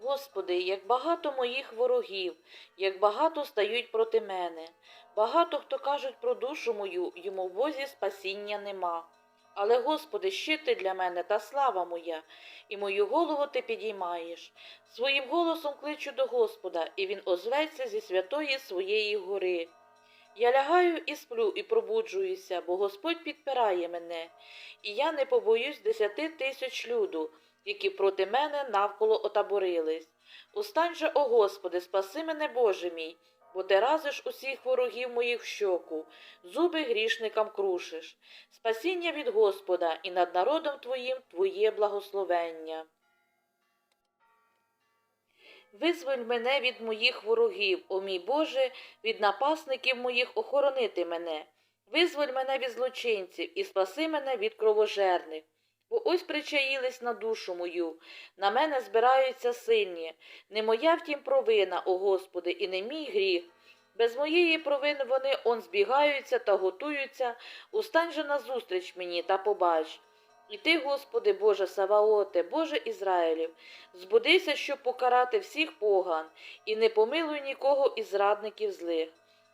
Господи, як багато моїх ворогів, як багато стають проти мене. Багато хто кажуть про душу мою, йому в Бозі спасіння нема. Але, Господи, щит ти для мене та слава моя, і мою голову ти підіймаєш. Своїм голосом кличу до Господа, і він озветься зі святої своєї гори. Я лягаю і сплю, і пробуджуюся, бо Господь підпирає мене, і я не побоюсь десяти тисяч люду, які проти мене навколо отаборились. Устань же, о Господи, спаси мене, Боже мій, бо ти разиш усіх ворогів моїх в щоку, зуби грішникам крушиш. Спасіння від Господа і над народом Твоїм Твоє благословення. Визволь мене від моїх ворогів, о мій Боже, від напасників моїх охоронити мене. Визволь мене від злочинців і спаси мене від кровожерних. Бо ось причаїлись на душу мою, на мене збираються сильні. Не моя втім провина, о Господи, і не мій гріх. Без моєї провини вони он збігаються та готуються, устань же назустріч мені та побач. І ти, Господи, Боже Саваоте, Боже Ізраїлів, збудися, щоб покарати всіх поган, і не помилуй нікого із зрадників злих.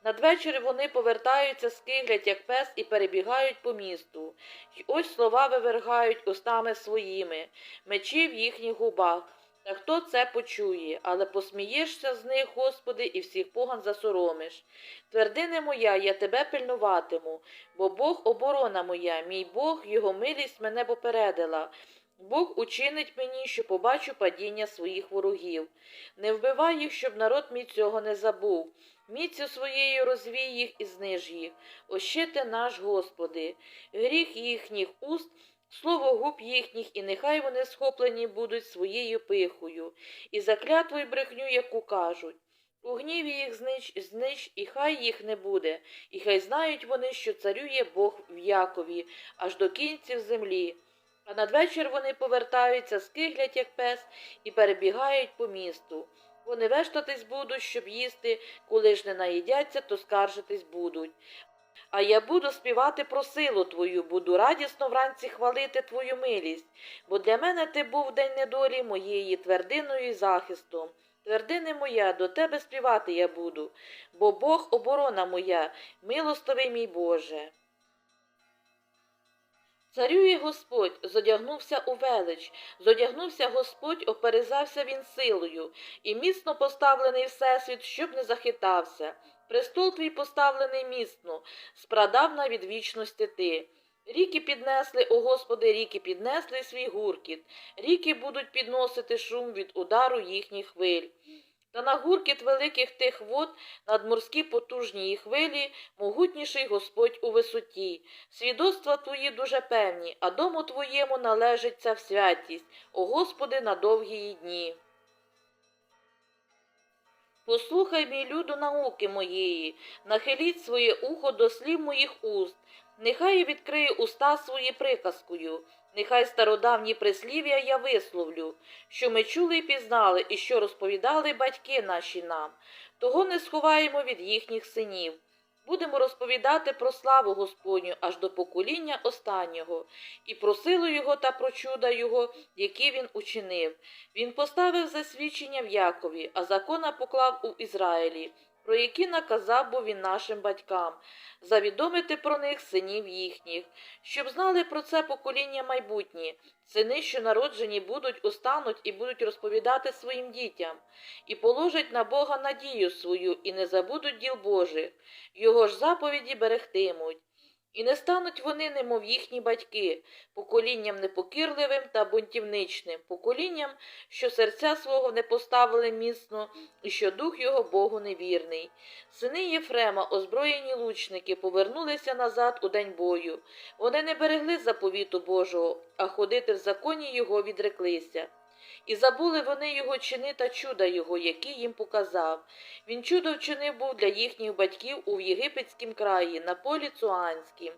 Надвечір вони повертаються, скиглять, як пес, і перебігають по місту. Й ось слова вивергають устами своїми, мечі в їхніх губах. Та хто це почує, але посмієшся з них, Господи, і всіх поган засоромиш. Твердине моя, я тебе пильнуватиму, бо Бог оборона моя, мій Бог, його милість мене попередила. Бог учинить мені, що побачу падіння своїх ворогів. Не вбивай їх, щоб народ мій цього не забув. Міцю своєю розвій їх і зниж їх. Ощите наш, Господи, гріх їхніх уст, слово губ їхніх, і нехай вони схоплені будуть своєю пихою, і заклятву й брехню, яку кажуть. У гніві їх знич, знич, і хай їх не буде, і хай знають вони, що царює Бог в Якові, аж до кінців землі. А надвечір вони повертаються, скиглять, як пес, і перебігають по місту. Вони вештатись будуть, щоб їсти, коли ж не наїдяться, то скаржитись будуть. А я буду співати про силу твою, буду радісно вранці хвалити твою милість, бо для мене ти був день недолі моєї твердиною і захистом. Твердине моя, до тебе співати я буду, бо Бог оборона моя, милостивий мій Боже. Царює Господь, зодягнувся у велич, зодягнувся Господь, оперезався він силою, і міцно поставлений всесвіт, щоб не захитався. Престол твій поставлений міцно, спрадавна від вічності ти. Ріки піднесли, о Господи, ріки піднесли свій гуркіт, ріки будуть підносити шум від удару їхніх хвиль. Та на гуркіт великих тих вод, надморські потужні їх хвилі, могутніший Господь у висоті. Свідоцтва твої дуже певні, а дому твоєму належить ця святість, о Господи, на довгі дні. Послухай, мій люду, науки моєї, нахиліть своє ухо до слів моїх уст, нехай відкриє уста свої приказкою, нехай стародавні прислів'я я висловлю, що ми чули і пізнали, і що розповідали батьки наші нам, того не сховаємо від їхніх синів. Будемо розповідати про славу Господню аж до покоління останнього, і про силу Його та про чуда Його, які він учинив. Він поставив засвідчення в Якові, а закона поклав у Ізраїлі, про які наказав був він нашим батькам, завідомити про них синів їхніх, щоб знали про це покоління майбутнє. Сини, що народжені будуть, устануть і будуть розповідати своїм дітям, і положать на Бога надію свою, і не забудуть діл Божих, його ж заповіді берегтимуть. І не стануть вони, немов їхні батьки, поколінням непокірливим та бунтівничним, поколінням, що серця свого не поставили міцно, і що дух його Богу невірний. Сини Єфрема, озброєні лучники, повернулися назад у день бою. Вони не берегли заповіту Божого, а ходити в законі його відреклися. І забули вони його чини та чуда його, які їм показав. Він чудо вчинив був для їхніх батьків у єгипетськім краї, на полі Цуанськім.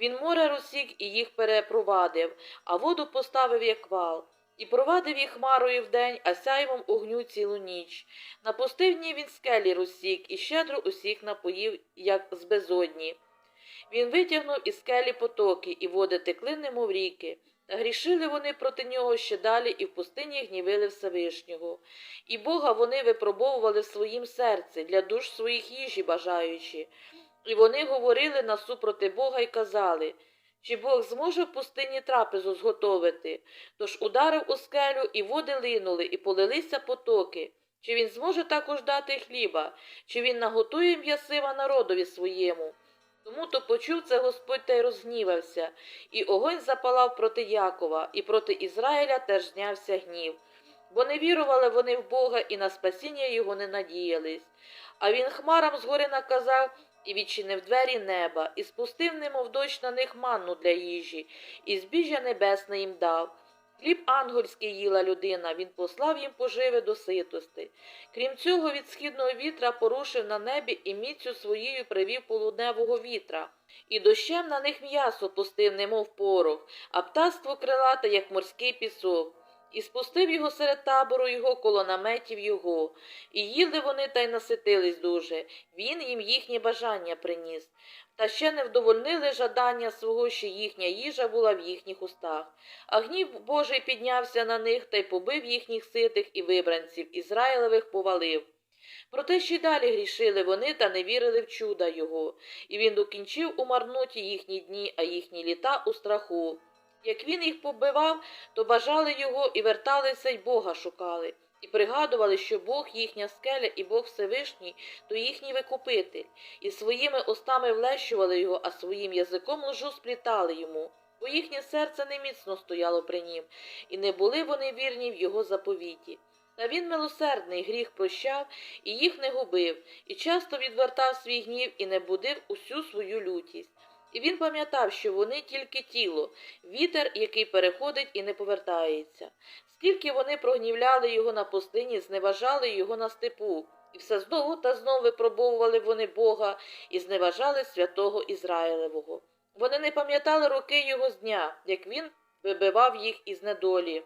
Він море розсік і їх перепровадив, а воду поставив як вал. І провадив їх хмарою вдень, а сяйвом огню цілу ніч. На пустивні він скелі розсік і щедро усіх напоїв, як з безодні. Він витягнув із скелі потоки, і води текли немов ріки, грішили вони проти нього ще далі і в пустині гнівили Всевишнього. І Бога вони випробовували в своїм серці, для душ своїх їжі бажаючи. І вони говорили насупроти Бога і казали, чи Бог зможе в пустині трапезу зготовити? Тож ударив у скелю, і води линули, і полилися потоки. Чи він зможе також дати хліба, чи він наготує м'ясива народові своєму? Тому то почув це Господь та й розгнівався, і огонь запалав проти Якова, і проти Ізраїля теж знявся гнів. Бо не вірували вони в Бога і на спасіння його не надіялись. А він хмарам згори наказав і відчинив двері неба, і спустив немов дощ на них манну для їжі, і збіжжя небесне їм дав. Хліб ангельський їла людина, він послав їм поживи до ситости. Крім цього, від східного вітра порушив на небі і міцю своєю привів полудневого вітра. І дощем на них м'ясо пустив, немов порох, а птаство крилате, як морський пісок. І спустив його серед табору його коло наметів його, і їли вони та й наситились дуже. Він їм їхнє бажання приніс. Та ще не вдовольнили жадання свого, що їхня їжа була в їхніх устах. А гнів Божий піднявся на них та й побив їхніх ситих і вибранців, Ізраїлевих повалив. Проте ще й далі грішили вони та не вірили в чуда його, і він докінчив у марноті їхні дні, а їхні літа у страху. Як він їх побивав, то бажали його і верталися й Бога шукали, і пригадували, що Бог їхня скеля і Бог Всевишній, то їхній викупитель, і своїми устами влещували його, а своїм язиком лжу сплітали йому. Бо їхнє серце не міцно стояло при нім, і не були вони вірні в його заповіті. Та він милосердний гріх прощав і їх не губив, і часто відвертав свій гнів і не будив усю свою лютість. І він пам'ятав, що вони тільки тіло, вітер, який переходить і не повертається. Скільки вони прогнівляли його на пустині, зневажали його на степу, і все знову та знову випробовували вони Бога і зневажали святого Ізраїлевого. Вони не пам'ятали роки його з дня, як він вибивав їх із недолі.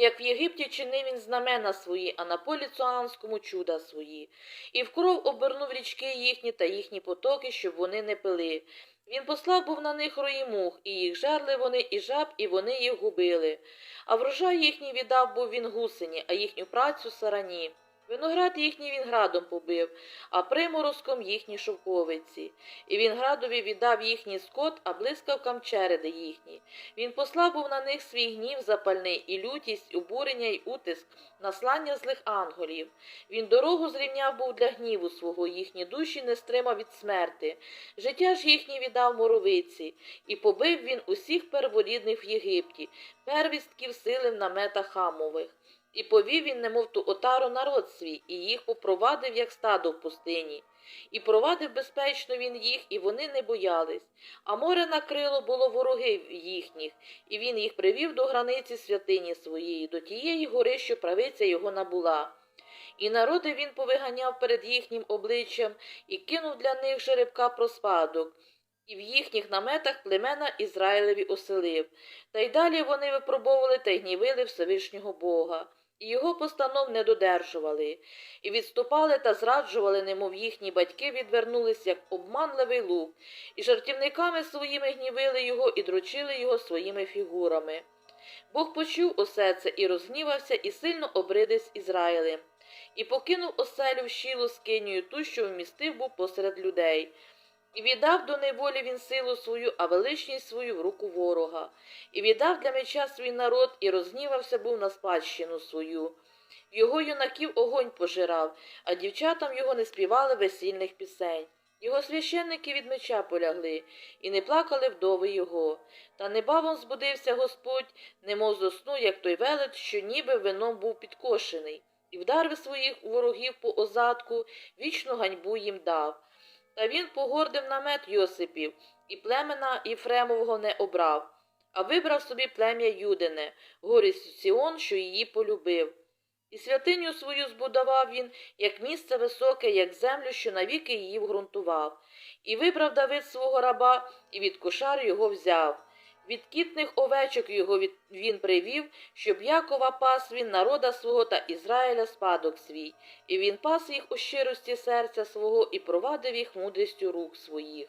Як в Єгипті чинив він знамена свої, а на полі Цуанському чуда свої, і в кров обернув річки їхні та їхні потоки, щоб вони не пили. Він послав був на них рої мух, і їх жарли вони, і жаб, і вони їх губили. А врожай їхній віддав був він гусені, а їхню працю сарані. Виноград їхній він градом побив, а приморозком їхні шовковиці. І він градові віддав їхній скот, а блискавкам череди їхні. Він послав був на них свій гнів запальний, і лютість, обурення й утиск, наслання злих анголів. Він дорогу зрівняв був для гніву свого, їхні душі не стримав від смерти. Життя ж їхнє віддав моровиці, і побив він усіх перворідних в Єгипті, первістків сили в наметах хамових. І повів він, немов ту отару народ свій, і їх попровадив, як стадо в пустині. І провадив безпечно він їх, і вони не боялись. А море накрило було ворогів їхніх, і він їх привів до границі святині своєї, до тієї гори, що правиця його набула. І народи він повиганяв перед їхнім обличчям і кинув для них жеребка проспадок. І в їхніх наметах племена Ізраїлеві оселив. Та й далі вони випробовували та й гнівили Всевишнього Бога. Його постанов не додержували, і відступали та зраджували, немов їхні батьки відвернулись, як обманливий лук, і жартівниками своїми гнівили його і дручили його своїми фігурами. Бог почув усе це і розгнівався, і сильно обридився Ізраїлем, і покинув оселю в щілу скинію ту, що вмістив був посеред людей. І віддав до неволі він силу свою, а величність свою в руку ворога, і віддав для меча свій народ, і розгнівався був на спадщину свою. Його юнаків огонь пожирав, а дівчатам його не співали весільних пісень. Його священники від меча полягли, і не плакали вдови його. Та небавом збудився Господь, немов зо сну, як той велет, що ніби вином був підкошений, і вдарив своїх ворогів по озадку, вічну ганьбу їм дав. Та він погордив намет Йосипів, і племена Єфремового не обрав, а вибрав собі плем'я Юдине, горість Сіон, що її полюбив. І святиню свою збудував він, як місце високе, як землю, що навіки її вґрунтував. І вибрав Давид свого раба, і від кошар його взяв. Від кітних овечок його від... він привів, щоб Якова пас він народа свого та Ізраїля спадок свій, і він пас їх у щирості серця свого і провадив їх мудрістю рук своїх.